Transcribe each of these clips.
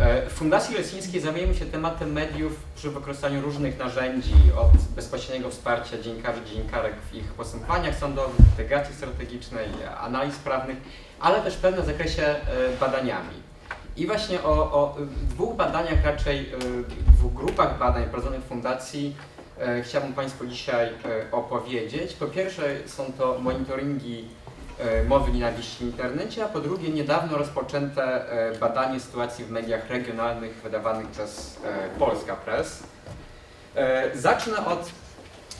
E, W Fundacji Lesińskiej zajmujemy się tematem mediów przy wykorzystaniu różnych narzędzi, od bezpośredniego wsparcia dziennikarzy, dziennikarek w ich postępowaniach sądowych, integracji strategicznej, analiz prawnych, ale też w pewnym zakresie e, badaniami. I właśnie o, o dwóch badaniach, raczej e, dwóch grupach badań prowadzonych w Fundacji chciałbym Państwu dzisiaj opowiedzieć. Po pierwsze są to monitoringi mowy nienawiści w internecie, a po drugie niedawno rozpoczęte e, badanie sytuacji w mediach regionalnych wydawanych przez e, Polska Press. E, Zacznę od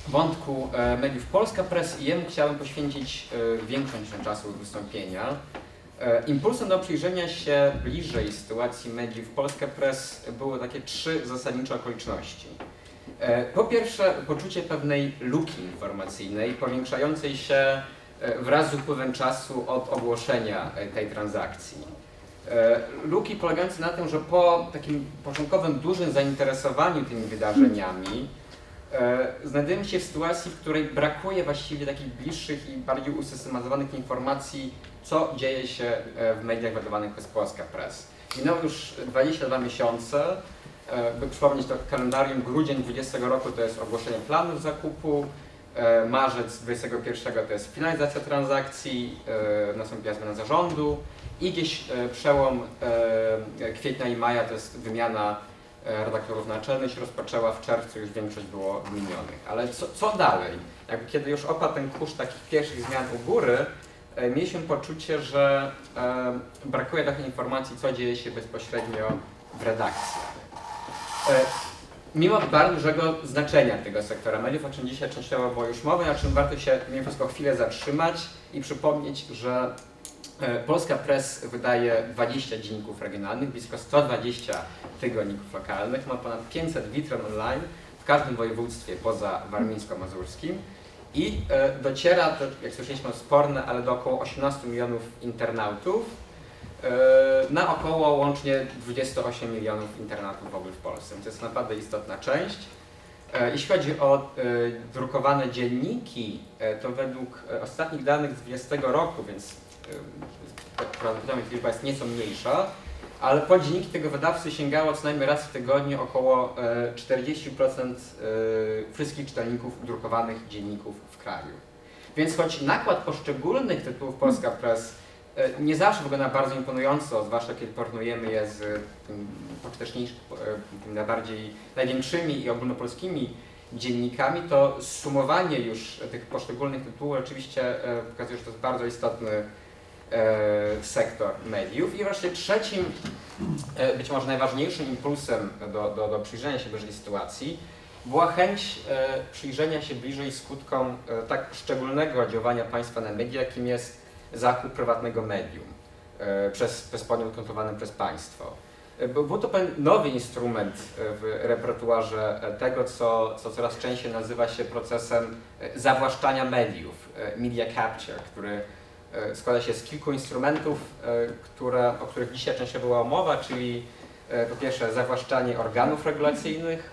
wątku e, mediów Polska Press i jemu chciałem poświęcić e, większą część czasu wystąpienia. E, Impulsem do przyjrzenia się bliżej sytuacji mediów Polska Press były takie trzy zasadnicze okoliczności. E, Po pierwsze, poczucie pewnej luki informacyjnej, powiększającej się e, wraz z upływem czasu od ogłoszenia e, tej transakcji. E, Luki polegające na tym, że po takim początkowym dużym zainteresowaniu tymi wydarzeniami e, znajdujemy się w sytuacji, w której brakuje właściwie takich bliższych i bardziej usystematyzowanych informacji, co dzieje się e, w mediach wydawanych przez Polska Press. Minęło już 22 miesiące, E, by przypomnieć to kalendarium, grudzień 20 roku to jest ogłoszenie planów zakupu, e, marzec 21 to jest finalizacja transakcji, e, nastąpiła zmiana zarządu i gdzieś e, przełom e, kwietnia i maja to jest wymiana e, redaktorów naczelnych się rozpoczęła w czerwcu, już większość było wymienionych. Ale co, co dalej? Jakby kiedy już opadł ten kurz takich pierwszych zmian u góry, e, mieliśmy poczucie, że e, brakuje trochę informacji, co dzieje się bezpośrednio w redakcji. Mimo bardzo dużego znaczenia tego sektora. Mediów, o czym dzisiaj częściowo było już mowa, na czym warto się mimo wszystko chwilę zatrzymać i przypomnieć, że e, Polska Press wydaje 20 dzienników regionalnych, blisko 120 tygodników lokalnych, ma ponad 500 witron online w każdym województwie poza warmińsko-mazurskim. I e, dociera, jak słyszeliśmy sporne, ale do około 18 milionów internautów, na około łącznie 28 milionów internatów w ogóle w Polsce. To jest naprawdę istotna część. E, Jeśli chodzi o e, drukowane dzienniki, to według ostatnich danych z 2020 roku, więc prawdopodobnie liczba jest nieco mniejsza, ale po dzienniki tego wydawcy sięgało co najmniej raz w tygodniu około e, 40% e, wszystkich czytelników drukowanych dzienników w kraju. Więc choć nakład poszczególnych tytułów Polska Press nie zawsze wygląda bardzo imponująco, zwłaszcza kiedy porównujemy je z tym poczyteczniejszymi, tymi najbardziej, największymi i ogólnopolskimi dziennikami, to sumowanie już tych poszczególnych tytułów oczywiście e, pokazuje, że to jest bardzo istotny e, sektor mediów. I wreszcie trzecim, e, być może najważniejszym impulsem do, do, do przyjrzenia się bliżej sytuacji była chęć e, przyjrzenia się bliżej skutkom e, tak szczególnego działania państwa na media, jakim jest zakup prywatnego medium e, przez, przez podmiot kontrolowany przez państwo. E, Był to pewien nowy instrument e, w repertuarze tego, co, co coraz częściej nazywa się procesem zawłaszczania mediów, media capture, który składa się z kilku instrumentów, które, o których dzisiaj częściowo była mowa, czyli po pierwsze zawłaszczanie organów regulacyjnych,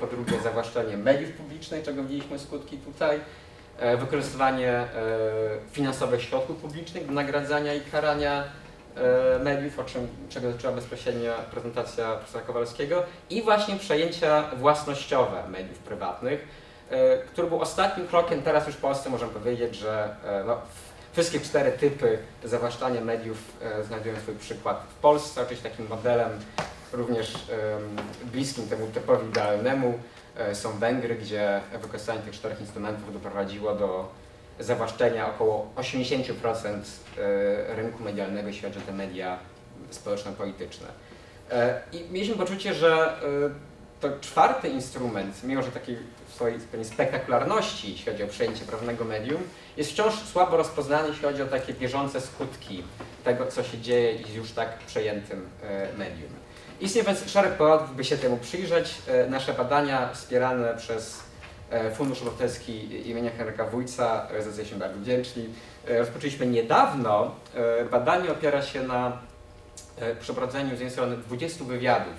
po drugie zawłaszczanie mediów publicznych, czego widzieliśmy skutki tutaj, wykorzystywanie e, finansowych środków publicznych do nagradzania i karania e, mediów, o czym, czego dotyczyła bezpośrednio prezentacja profesora Kowalskiego i właśnie przejęcia własnościowe mediów prywatnych, e, który był ostatnim krokiem, teraz już w Polsce możemy powiedzieć, że e, no, Wszystkie cztery typy zawłaszczania mediów e, znajdują swój przykład w Polsce. Oczywiście takim modelem również bliskim temu typowi idealnemu e, są Węgry, gdzie wykorzystanie tych czterech instrumentów doprowadziło do zawłaszczenia około 80% e, rynku medialnego, jeśli chodzi o te media społeczno-polityczne. E, I mieliśmy poczucie, że e, to czwarty instrument, mimo że takiej swojej spektakularności, jeśli chodzi o przejęcie prawnego medium, jest wciąż słabo rozpoznany, jeśli chodzi o takie bieżące skutki tego, co się dzieje z już tak przejętym e, medium. Istnieje więc szereg powodów, by się temu przyjrzeć. E, Nasze badania wspierane przez e, Fundusz Obywatelski imienia Henryka Wójca, za co jesteśmy bardzo wdzięczni, e, rozpoczęliśmy niedawno. Badanie opiera się na przeprowadzeniu z jednej strony 20 wywiadów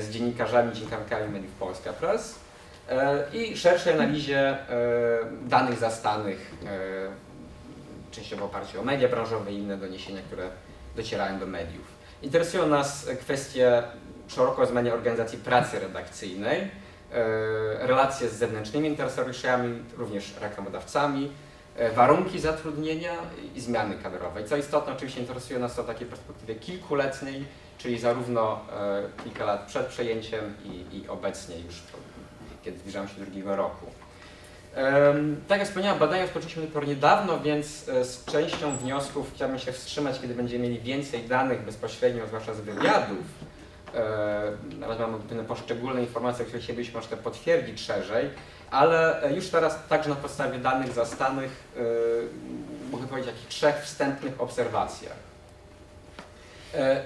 z dziennikarzami, dziennikarkami mediów Polska Press i szerszej analizie danych zastanych, częściowo w oparciu o media branżowe i inne doniesienia, które docierają do mediów. Interesują nas kwestie szeroko rozumienia organizacji pracy redakcyjnej, e, relacje z zewnętrznymi interesariuszami, również reklamodawcami, e, warunki zatrudnienia i zmiany kadrowe. I co istotne, oczywiście interesuje nas to w takiej perspektywie kilkuletniej, czyli zarówno e, kilka lat przed przejęciem i, i obecnie już, kiedy zbliżamy się do drugiego roku. Tak jak wspomniałem, badania rozpoczęliśmy dopiero niedawno, więc e, z częścią wniosków chciałbym się wstrzymać, kiedy będziemy mieli więcej danych bezpośrednio, zwłaszcza z wywiadów. Nawet mamy pewne poszczególne informacje, które chcielibyśmy jeszcze potwierdzić szerzej, ale e, już teraz także na podstawie danych zastanych e, mogę powiedzieć o takich trzech wstępnych obserwacjach.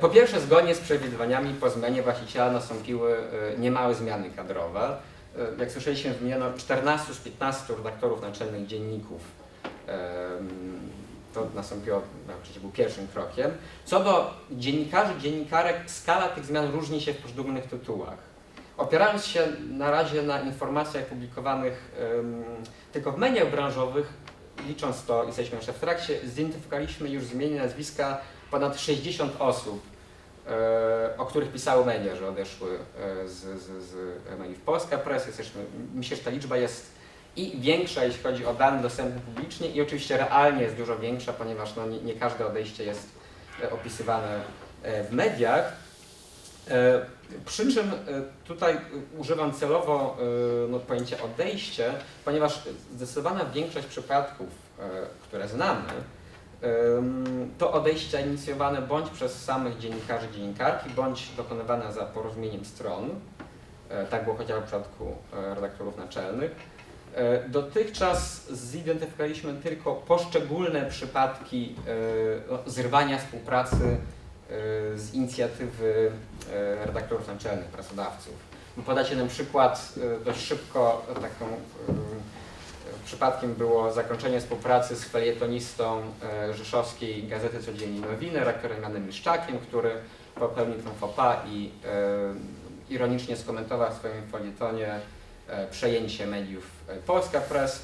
Po pierwsze, zgodnie z przewidywaniami po zmianie właściciela nastąpiły niemałe zmiany kadrowe. E, jak słyszeliśmy, wymieniono 14 z 15 redaktorów naczelnych dzienników. To nastąpiło, oczywiście był pierwszym krokiem. Co do dziennikarzy, dziennikarek, skala tych zmian różni się w poszczególnych tytułach. Opierając się na razie na informacjach publikowanych tylko w mediach branżowych, licząc to, jesteśmy jeszcze w trakcie, zidentyfikowaliśmy już zmienienie nazwiska ponad 60 osób o których pisały media, że odeszły e, z, z, z mediów Polska Press. Jesteśmy, myślę, że ta liczba jest i większa, jeśli chodzi o dane dostępne publicznie i oczywiście realnie jest dużo większa, ponieważ no, nie, nie każde odejście jest e, opisywane w mediach. Przy czym tutaj używam celowo no, pojęcia odejście, ponieważ zdecydowana większość przypadków, które znamy, to odejścia inicjowane bądź przez samych dziennikarzy, dziennikarki, bądź dokonywane za porozumieniem stron. E, tak było chociażby w przypadku e, redaktorów naczelnych. E, dotychczas zidentyfikowaliśmy tylko poszczególne przypadki no, zrywania współpracy z inicjatywy redaktorów naczelnych, pracodawców. Podać jeden przykład dość szybko, taką Przypadkiem było zakończenie współpracy z felietonistą e, rzeszowskiej Gazety Codziennej Nowiny, rektorem Janem Miszczakiem, który popełnił tę faux i e, ironicznie skomentował w swoim felietonie e, przejęcie mediów e, Polska Press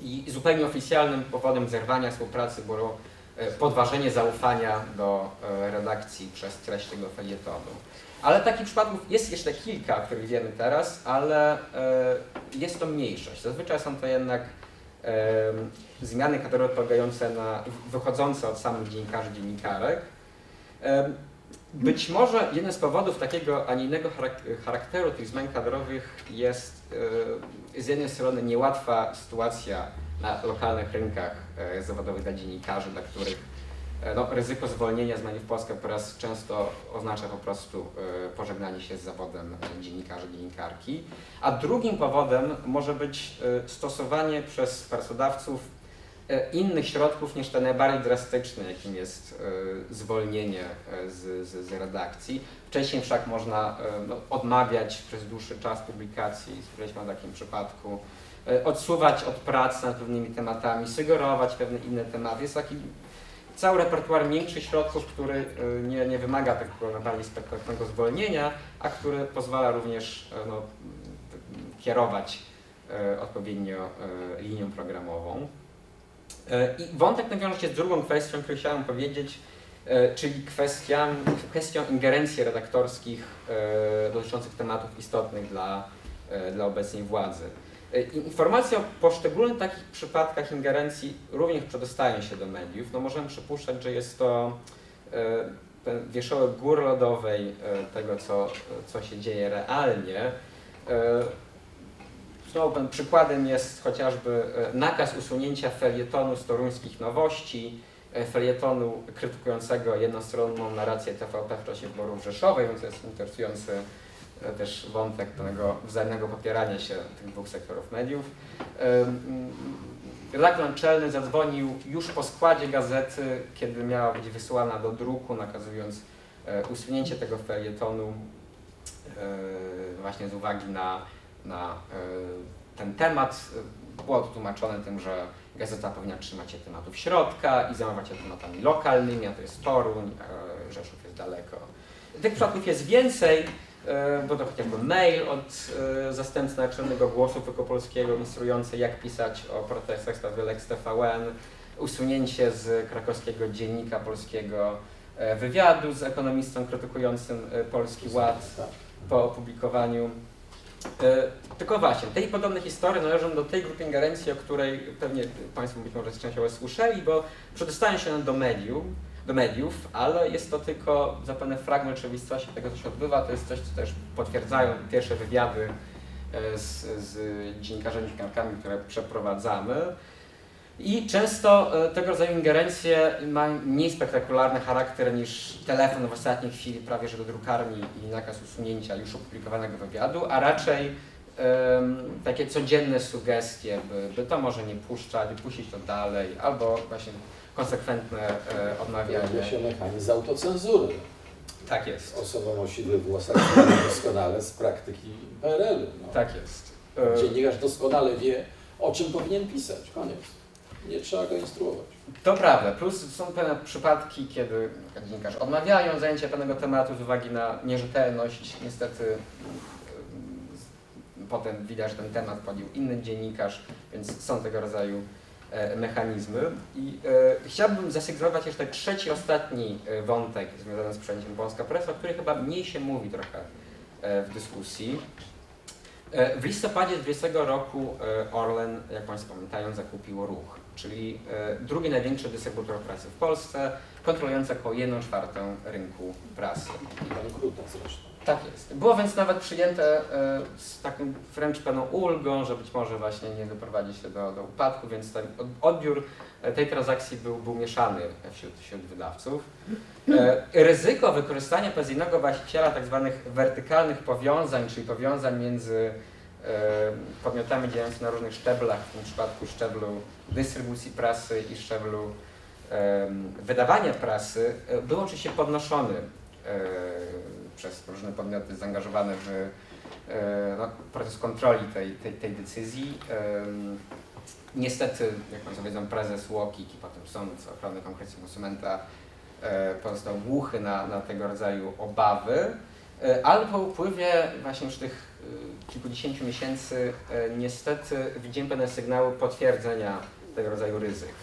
i zupełnie oficjalnym powodem zerwania współpracy było e, podważenie zaufania do redakcji przez treść tego felietonu. Ale takich przypadków jest jeszcze kilka, o których wiemy teraz, ale e, jest to mniejszość. Zazwyczaj są to jednak e, zmiany kadrowe polegające na, wychodzące od samych dziennikarzy, dziennikarek. E, być może jeden z powodów takiego, a nie innego charakteru tych zmian kadrowych jest z jednej strony niełatwa sytuacja na lokalnych rynkach zawodowych dla dziennikarzy, dla których no, ryzyko zwolnienia z mediów Polska po raz często oznacza po prostu e, pożegnanie się z zawodem dziennikarza, dziennikarki. A drugim powodem może być e, stosowanie przez pracodawców innych środków niż te najbardziej drastyczne, jakim jest zwolnienie z, z, z redakcji. Wcześniej wszak można no, odmawiać przez dłuższy czas publikacji, słyszeliśmy o takim przypadku, odsuwać od pracy nad pewnymi tematami, sugerować pewne inne tematy. Jest taki cały repertuar większych środków, który y, nie, nie wymaga takiego najbardziej spektakularnego zwolnienia, a który pozwala również y, no, kierować y, odpowiednio linią programową. I wątek nawiąże się z drugą kwestią, którą chciałem powiedzieć, czyli kwestią, kwestią ingerencji redaktorskich dotyczących tematów istotnych dla, dla obecnej władzy. E, informacje o poszczególnych takich przypadkach ingerencji również przedostają się do mediów. No możemy przypuszczać, że jest to e, wierzchołek gór lodowej e, tego, co, co się dzieje realnie. Znowu przykładem jest chociażby nakaz usunięcia felietonu z toruńskich nowości, felietonu krytykującego jednostronną narrację TVP w czasie wyborów Rzeszowej, więc jest interesujący też wątek tego wzajemnego popierania się tych dwóch sektorów mediów. Redaktor naczelny zadzwonił już po składzie gazety, kiedy miała być wysłana do druku, nakazując e, usunięcie tego felietonu e, właśnie z uwagi na, na ten temat. Było to tłumaczone tym, że gazeta powinna trzymać się tematów środka i zajmować się tematami lokalnymi, a to jest Toruń, Rzeszów jest daleko. Tych przypadków jest więcej. E, bo to chociażby mail od e, zastępcy naczelnego Głosu Wielkopolskiego instruujący jak pisać o protestach stawy Lex TVN, usunięcie z krakowskiego dziennika polskiego e, wywiadu z ekonomistą krytykującym Polski Ład po opublikowaniu. Tylko właśnie, te i podobne historie należą do tej grupy ingerencji, o której pewnie Państwo być może częściowo słyszeli, bo przedostają się do medium, do mediów, ale jest to tylko zapewne fragment rzeczywistości tego, co się odbywa. To jest coś, co też potwierdzają pierwsze wywiady e, z, z dziennikarzami, dziennikarzami, które przeprowadzamy. I często e, tego rodzaju ingerencje mają mniej spektakularny charakter niż telefon w ostatniej chwili prawie że do drukarni i nakaz usunięcia już opublikowanego wywiadu, a raczej em, takie codzienne sugestie, by, by to może nie puszczać, puścić to dalej, albo właśnie konsekwentne e, Pojawia odmawianie. się mechanizm autocenzury. Tak jest. Osoba o siwych włosach doskonale z praktyki PRL-u. No. Tak jest. E, Dziennikarz doskonale wie, o czym powinien pisać. Koniec. Nie trzeba go instruować. To prawda, plus są pewne przypadki, kiedy dziennikarze odmawiają zajęcia pewnego tematu z uwagi na nierzetelność. Niestety ym, potem widać, że ten temat podjął inny dziennikarz, więc są tego rodzaju mechanizmy. I e, chciałbym zasygnalizować jeszcze trzeci, ostatni e, wątek związany z przejęciem Polska Press, o którym chyba mniej się mówi trochę e, w dyskusji. E, W listopadzie 20 roku e, Orlen, jak Państwo pamiętają, zakupił Ruch, czyli e, drugi największy dystrybutor prasy w Polsce, kontrolujący około 1 czwartą rynku prasy. Bankruta zresztą. Tak jest. Było więc nawet przyjęte e, z taką wręcz pełną ulgą, że być może właśnie nie doprowadzi się do, do upadku, więc ten od- odbiór e, tej transakcji był, był mieszany wśród, wśród wydawców. E, Ryzyko wykorzystania przez jednego właściciela tzw. wertykalnych powiązań, czyli powiązań między podmiotami działającymi na różnych szczeblach, w tym przypadku szczeblu dystrybucji prasy i szczeblu wydawania prasy, był oczywiście podnoszony przez różne podmioty zaangażowane w e, no, proces kontroli tej, tej, tej decyzji. Niestety, jak Państwo wiedzą, prezes UOKiK i potem sąd ochrony konkurencji konsumenta e, pozostał głuchy na, na tego rodzaju obawy, E, ale po upływie właśnie już tych kilkudziesięciu miesięcy niestety widzimy pewne sygnały potwierdzenia tego rodzaju ryzyk.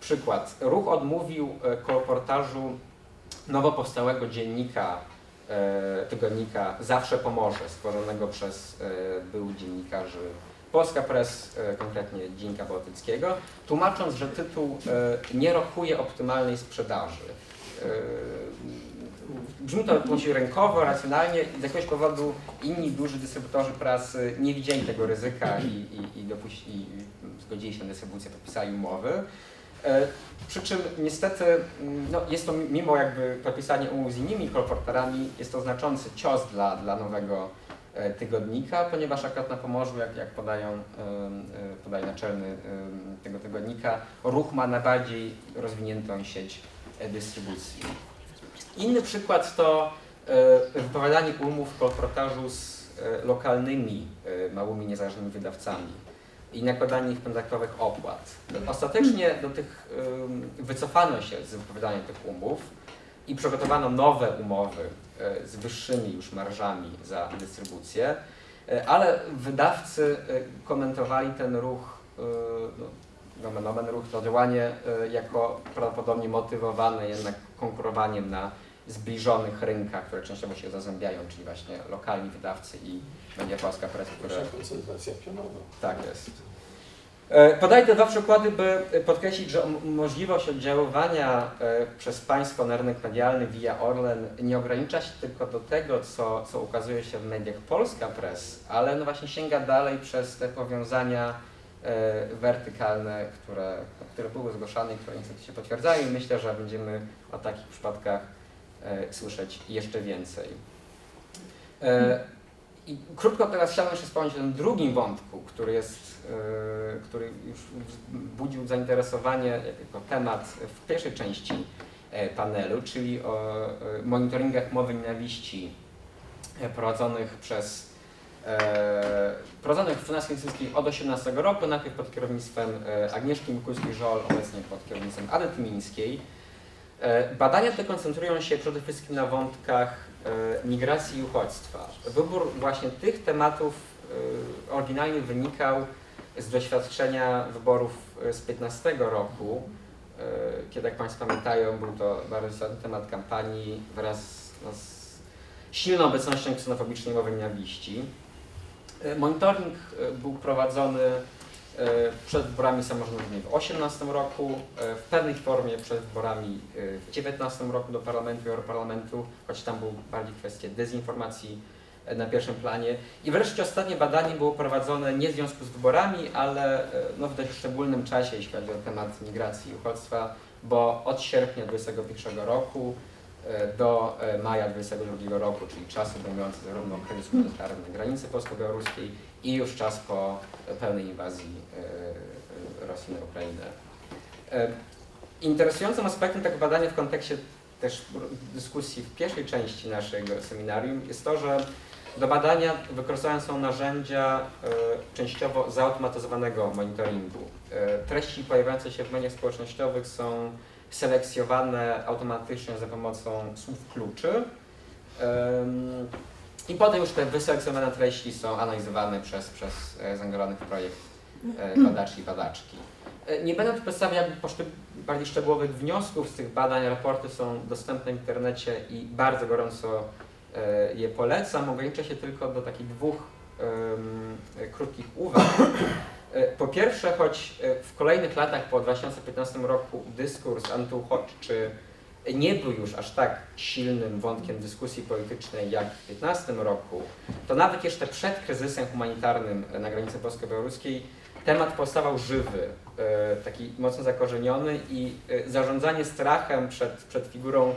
Przykład. Ruch odmówił kolportażu nowo powstałego dziennika, e, tygodnika Zawsze Pomoże, stworzonego przez e, byłych dziennikarzy Polska Press, e, konkretnie Dziennika Bałtyckiego, tłumacząc, że tytuł nie rokuje optymalnej sprzedaży. Brzmi to oczywiście rynkowo, racjonalnie i z jakiegoś powodu inni duży dystrybutorzy prasy nie widzieli tego ryzyka i, i, i, dopuści, i zgodzili się na dystrybucję, podpisali umowy. E, Przy czym niestety mm, no, jest to mimo jakby podpisania umów z innymi kolporterami, jest to znaczący cios dla, dla nowego e, tygodnika, ponieważ akurat na Pomorzu, jak, jak podają, e, podaje naczelny tego tygodnika, ruch ma najbardziej rozwiniętą sieć dystrybucji. Inny przykład to wypowiadanie umów kolportażu z lokalnymi, małymi, niezależnymi wydawcami i nakładanie ich kontaktowych opłat. Ostatecznie do tych wycofano się z wypowiadania tych umów i przygotowano nowe umowy e, z wyższymi już marżami za dystrybucję, e, ale wydawcy e, komentowali ten ruch, no, nomen omen ruch, to działanie jako prawdopodobnie motywowane jednak konkurowaniem na zbliżonych rynkach, które częściowo się zazębiają, czyli właśnie lokalni wydawcy i Media Polska Press, które koncentracja pionowa. tak jest. E, Podaję te dwa przykłady, by podkreślić, że możliwość oddziaływania e, przez państwo na rynek medialny via Orlen nie ogranicza się tylko do tego, co, co ukazuje się w mediach Polska Press, ale no właśnie sięga dalej przez te powiązania e, wertykalne, które, które były zgłaszane i które niestety się potwierdzają i myślę, że będziemy o takich przypadkach słyszeć jeszcze więcej. E, i krótko teraz chciałbym jeszcze wspomnieć o tym drugim wątku, który jest, yy, który już budził zainteresowanie jako temat w pierwszej części e, panelu, czyli o e, monitoringach mowy nienawiści e, prowadzonych przez e, prowadzonych w Fundacji Instytuckiej od 18 roku, najpierw pod kierownictwem e, Agnieszki Mikulskiej-Żol, obecnie pod kierownictwem Anety Mińskiej. E, Badania te koncentrują się przede wszystkim na wątkach e, migracji i uchodźstwa. Wybór właśnie tych tematów e, oryginalnie wynikał z doświadczenia wyborów z 15 roku, kiedy jak Państwo pamiętają, był to bardzo istotny temat kampanii wraz no, z silną obecnością ksenofobicznej mowy nienawiści. Monitoring był prowadzony przed wyborami samorządowymi w 2018 roku, e, w pewnej formie przed wyborami e, w 2019 roku do Parlamentu i Europarlamentu, choć tam były bardziej kwestie dezinformacji e, na pierwszym planie. I wreszcie ostatnie badanie było prowadzone nie w związku z wyborami, ale e, no, w dość szczególnym czasie, jeśli chodzi o temat migracji i uchodźstwa, bo od sierpnia 2021 roku e, do e, maja 2022 roku, czyli czas obejmujący zarówno kryzys humanitarny na granicy polsko-białoruskiej i już czas po pełnej inwazji e, e, Rosji na Ukrainę. E, Interesującym aspektem tego badania w kontekście też dyskusji w pierwszej części naszego seminarium jest to, że do badania wykorzystane są narzędzia częściowo zautomatyzowanego monitoringu. Treści pojawiające się w mediach społecznościowych są selekcjonowane automatycznie za pomocą słów kluczy. I potem już te wyselekcjonowane treści są analizowane przez, przez e, zaangażowanych w projekt e, badaczy i badaczki. E, Nie będę tu przedstawiał bardziej szczegółowych wniosków z tych badań. Raporty są dostępne w internecie i bardzo gorąco je polecam. Ograniczę się tylko do takich dwóch e, krótkich uwag. Po pierwsze, choć w kolejnych latach po 2015 roku dyskurs antyuchodźczy nie był już aż tak silnym wątkiem dyskusji politycznej jak w 2015 roku, to nawet jeszcze przed kryzysem humanitarnym na granicy polsko-białoruskiej temat powstawał żywy, e, taki mocno zakorzeniony i e, zarządzanie strachem przed, przed figurą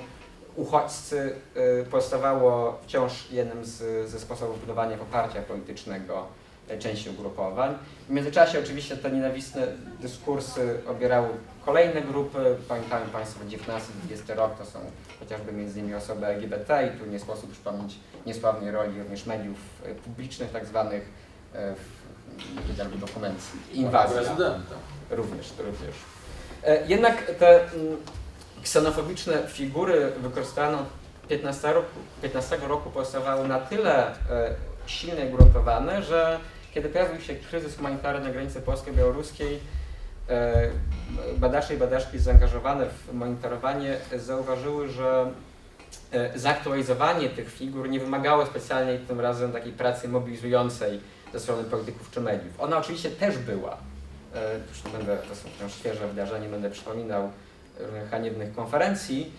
uchodźcy e, pozostawało wciąż jednym z, ze sposobów budowania poparcia politycznego części ugrupowań. W międzyczasie oczywiście te nienawistne dyskursy obierały kolejne grupy. Pamiętają Państwo 19-20 rok to są chociażby między innymi osoby LGBT i tu nie sposób przypomnieć niesławnej roli również mediów e, publicznych tak zwanych e, w chociażby dokument. Prezydenta. Również, również. E, Jednak te mm, ksenofobiczne figury wykorzystane od 15 roku, 15 roku pozostawały na tyle e, silne i gruntowane, że kiedy pojawił się kryzys humanitarny na granicy polsko-białoruskiej, e, badacze i badaczki zaangażowane w monitorowanie zauważyły, że e, zaktualizowanie tych figur nie wymagało specjalnie tym razem takiej pracy mobilizującej ze strony polityków czy mediów. Ona oczywiście też była, E, nie będę, to są wciąż świeże wydarzenia, będę przypominał różnych haniebnych konferencji,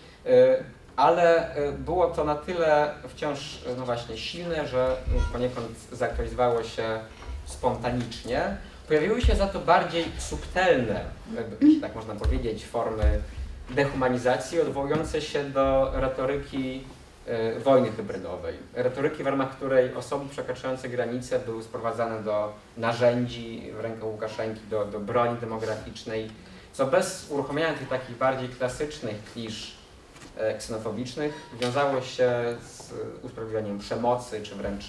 ale e, było to na tyle wciąż, e, no właśnie, silne, że poniekąd zaktualizowało się spontanicznie. Pojawiły się za to bardziej subtelne, jeśli tak można powiedzieć, formy dehumanizacji odwołujące się do retoryki e, wojny hybrydowej. Retoryki, w ramach której osoby przekraczające granice były sprowadzane do narzędzi w rękę Łukaszenki, do, do broni demograficznej, co bez uruchomienia tych takich bardziej klasycznych klisz ksenofobicznych wiązało się z usprawiedliwianiem przemocy, czy wręcz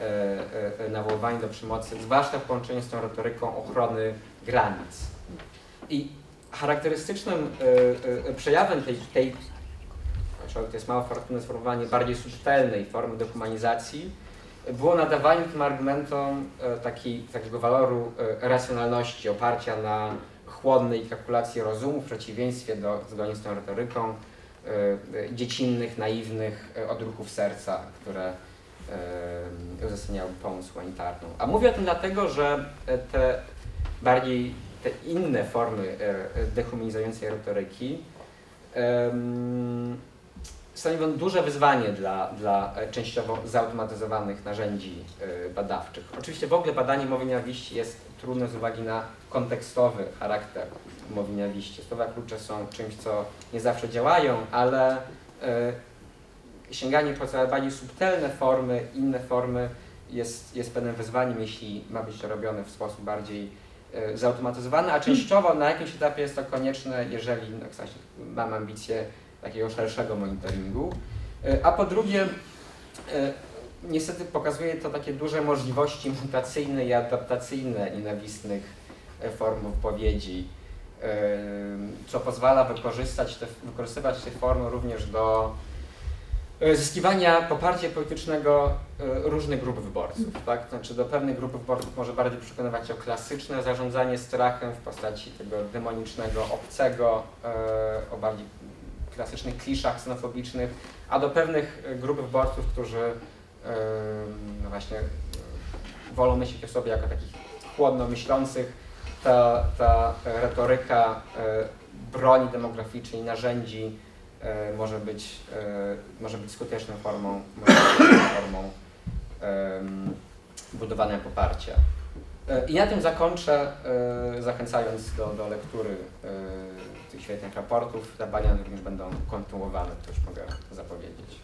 e, e, e, nawoływaniem do przemocy, zwłaszcza w połączeniu z tą retoryką ochrony granic. I charakterystycznym e, e, przejawem tej, tej to jest mało fortunne sformułowanie, bardziej subtelnej formy dehumanizacji, było nadawanie tym argumentom e, taki, takiego waloru e, racjonalności, oparcia na chłodnej kalkulacji rozumu w przeciwieństwie do, zgodnie z tą retoryką, e, e, dziecinnych, naiwnych e, odruchów serca, które e, uzasadniały pomoc humanitarną. A mówię o tym dlatego, że e, te bardziej te inne formy e, e, dehumanizującej retoryki stanowią duże wyzwanie dla, dla e, częściowo zautomatyzowanych narzędzi e, badawczych. Oczywiście w ogóle badanie mowy nienawiści jest trudne z uwagi na kontekstowy charakter mowy nienawiści. Słowa klucze są czymś, co nie zawsze działają, ale e, sięganie po coraz bardziej subtelne formy, inne formy jest, jest pewnym wyzwaniem, jeśli ma być to robione w sposób bardziej e, zautomatyzowany, a częściowo na jakimś etapie jest to konieczne, jeżeli no, mam ambicje takiego szerszego monitoringu. E, A po drugie, e, niestety pokazuje to takie duże możliwości mutacyjne i adaptacyjne nienawistnych e, form odpowiedzi, e, co pozwala wykorzystać te, wykorzystywać te formy również do e, zyskiwania poparcia politycznego e, różnych grup wyborców. Tak? Znaczy do pewnej grupy wyborców może bardziej przekonywać o klasyczne zarządzanie strachem w postaci tego demonicznego obcego, o bardziej klasycznych kliszach ksenofobicznych, a do pewnych grup wyborców, którzy no właśnie wolą myśleć o sobie jako takich chłodno myślących, ta, ta retoryka e, broni demograficznej, narzędzi e, może być, e, może być skuteczną formą, formą budowania poparcia. I na tym zakończę, zachęcając do, do lektury tych świetnych raportów. Te badania również będą kontynuowane, to już mogę zapowiedzieć.